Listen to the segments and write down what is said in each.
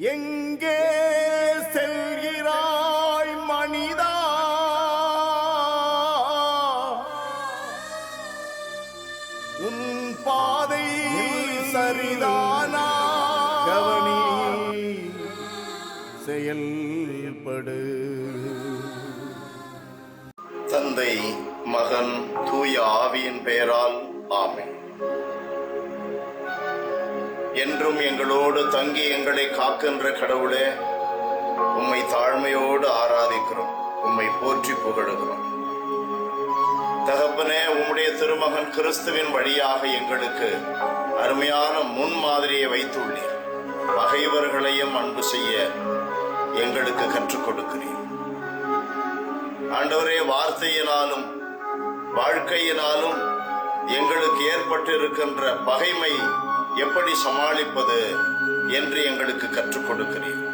எங்கே செல்கிறாய் மனிதா? உன் பாதை சரிதானா? கவனி செயல்படு. தந்தை மகன் தூய ஆவியின் பெயரால் ஆமை என்றும் எங்களோடு தங்கி எங்களை காக்கின்ற கடவுளே உம்மை தாழ்மையோடு ஆராதிக்கிறோம் உம்மை போற்றி புகழுகிறோம். தகப்பனே உம்முடைய திருமகன் கிறிஸ்துவின் வழியாக எங்களுக்கு அருமையான முன்மாதிரியை வைத்துள்ளீர். பகைவர்களையும் அன்பு செய்ய எங்களுக்கு கற்றுக் கொடுக்கிறீர். ஆண்டவரே வார்த்தையினாலும் வாழ்க்கையினாலும் எங்களுக்கு ஏற்பட்டிருக்கின்ற பகைமை எப்படி சமாளிப்பது என்று எங்களுக்கு கற்றுக் கொடுக்கிறீர்.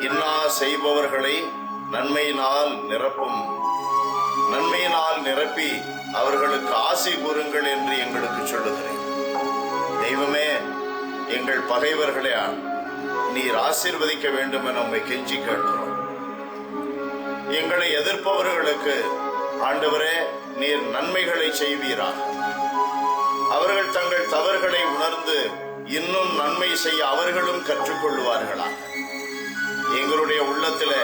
இன்னா செய்பவர்களை நன்மையினால் நிரப்பும். நன்மையினால் நிரப்பி அவர்களுக்கு ஆசை கூறுங்கள் என்று எங்களுக்கு சொல்லுகிறேன். தெய்வமே எங்கள் பகைவர்களே நீர் ஆசீர்வதிக்க வேண்டும் என உண்மை கெஞ்சி கேட்கிறோம். எங்களை எதிர்ப்பவர்களுக்கு ஆண்டவரே நீர் நன்மைகளை செய்வீராக. தங்கள் தவறுகளை உணர்ந்து இன்னும் நன்மை செய்ய அவர்களும் கற்றுக்கொள்வார்களாக எங்களுடைய உள்ளத்தில்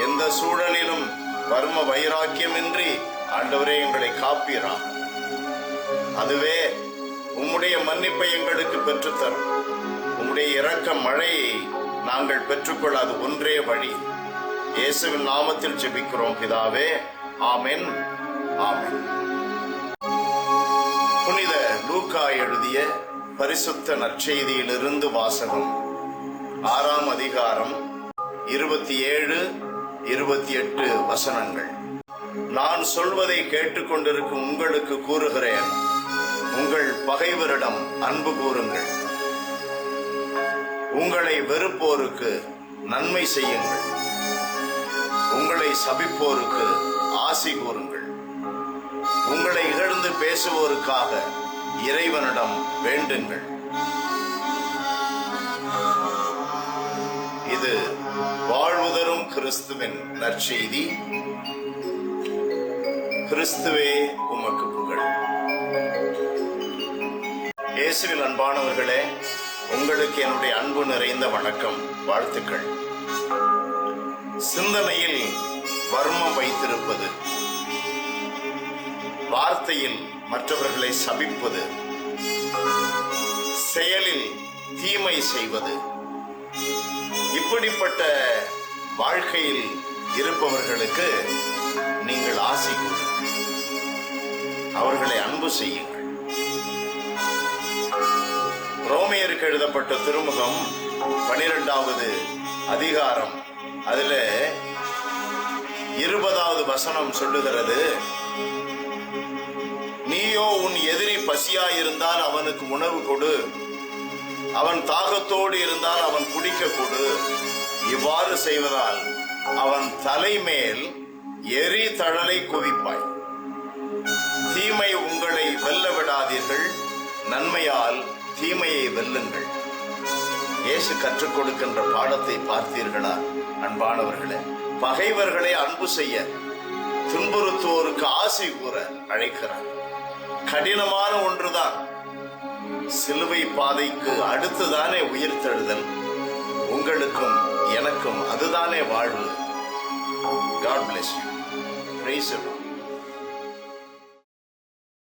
எந்த சூழலிலும் வர்ம வைராக்கியமின்றி ஆண்டவரே எங்களை காப்பீராக. அதுவே உம்முடைய மன்னிப்பை எங்களுக்கு பெற்றுத்தரும். உம்முடைய இரக்க மழையை நாங்கள் பெற்றுக்கொள்ள அது ஒன்றே வழி. இயேசுவின் நாமத்தில் ஜெபிக்கிறோம் பிதாவே. ஆமென். ஆமென். லூக்கா எழுதிய பரிசுத்த நற்செய்தியிலிருந்து வாசகம். ஆறாம் அதிகாரம் இருபத்தி ஏழு இருபத்தி எட்டு வசனங்கள். நான் சொல்வதை கேட்டுக்கொண்டிருக்கும் உங்களுக்கு கூறுகிறேன். உங்கள் பகைவரிடம் அன்பு கூறுங்கள். உங்களை வெறுப்போருக்கு நன்மை செய்யுங்கள். உங்களை சபிப்போருக்கு ஆசி கூறுங்கள். உங்களை இகழ்ந்து பேசுவோருக்காக இறைவனிடம் வேண்டுங்கள். இது வாழ்வுதரும் கிறிஸ்துவின் நற்செய்தி. கிறிஸ்துவே உமக்கு புகழ். இயேசுவில் அன்பானவர்களே உங்களுக்கு என்னுடைய அன்பு நிறைந்த வணக்கம் வாழ்த்துக்கள். சிந்தனையில் வர்மம் வைத்திருப்பது. வார்த்தையில் மற்றவர்களை சபிப்பது. செயலில் தீமை செய்வது. இப்படிப்பட்ட வாழ்க்கையில் இருப்பவர்களுக்கு நீங்கள் ஆசை அவர்களை அன்பு செய்யுங்கள். ரோமையருக்கு எழுதப்பட்ட திருமுகம் பனிரெண்டாவது அதிகாரம். அதுல இருபதாவது வசனம் சொல்லுகிறது எதிரி பசியாயிருந்தால் அவனுக்கு உணவு கொடு. அவன் தாகத்தோடு இருந்தால் அவன் குடிக்க கொடு. இவ்வாறு செய்வதால் அவன் தலைமேல் எரி தழலை குவிப்பாய். தீமை உங்களை வெல்ல விடாதீர்கள் நன்மையால் தீமையை வெல்லுங்கள். இயேசு கற்றுக் கொடுக்கின்ற பாடத்தை பார்த்தீர்களா? அன்பானவர்களே பகைவர்களை அன்பு செய்ய துன்புறுத்துவோருக்கு ஆசை கூற அழைக்கிறார். கடினமான ஒன்றுதான். சிலுவை பாதைக்கு அடுத்துதானே தழுதல். உங்களுக்கும் எனக்கும் அதுதானே வாழ்வு. God bless you